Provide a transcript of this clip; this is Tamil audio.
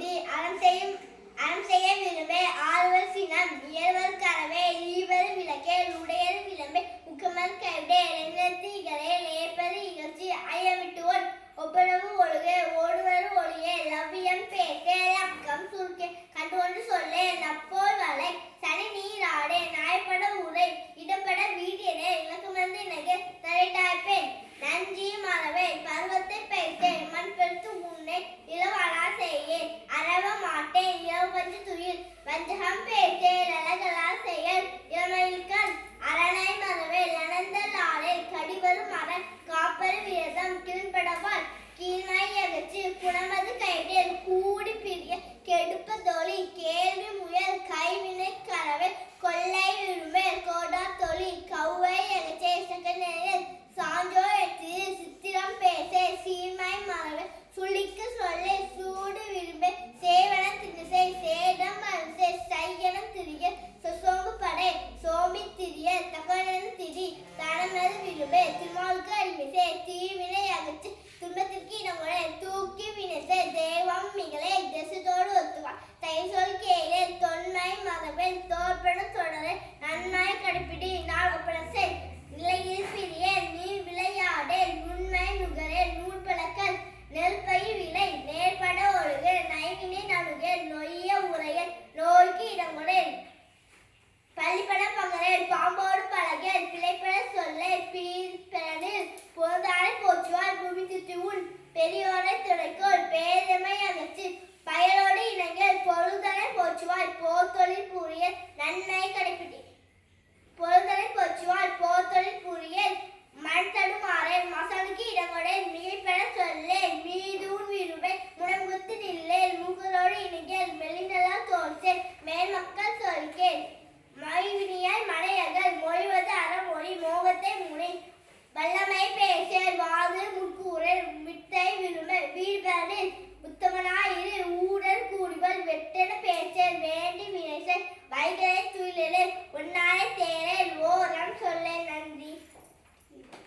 உண்டி அறம் செய்யும் அறம் செய்ய விரும்பே. ஆழ்வர் சினம் இயல்வர் கரவே ஈவர் விளக்கே உடையர் விளம்பே. முக்கமர் கைவிடே ரெங்கத்திகளே லேப்பது இகழ்ச்சி ஐயமிட்டுவோன் ஒப்பனவு ஒழுகே ஓடுவர் ஒளியே. லவ்யம் பேசே அக்கம் சுருக்கே. கண்டு கொண்டு சொல்லே நப்போர் வலை சனி நீராடே நாய்ப்பட உரை. இடப்பட வீடியனே இலக்குமந்து நகை தரைட்டாய்ப்பேன் நஞ்சி மறவே பருவத்தை பெய்தேன் மண் பெருத்து உன்னை இளவலா செய்யேன் மரவே சுளிக்கு சொல்லே சூடு விரும்பே சேவன திணிசை சேதம் அரிசே சையன திரிய சொசோம்பு படை சோம்பி திரிய தகவலன் திரி தனமது விரும்பே திருமாவுக்கு அடிமிசே தீவினை சுற்றி உன் பெரியோரை துணைக்கோள் பேதமை அகற்றி பயலோடு இணங்கள் பொருள்தனை போற்றுவார் போர் தொழில் நன்மை கடைபிடி பொருள்தனை போற்றுவார் Dikkat edin.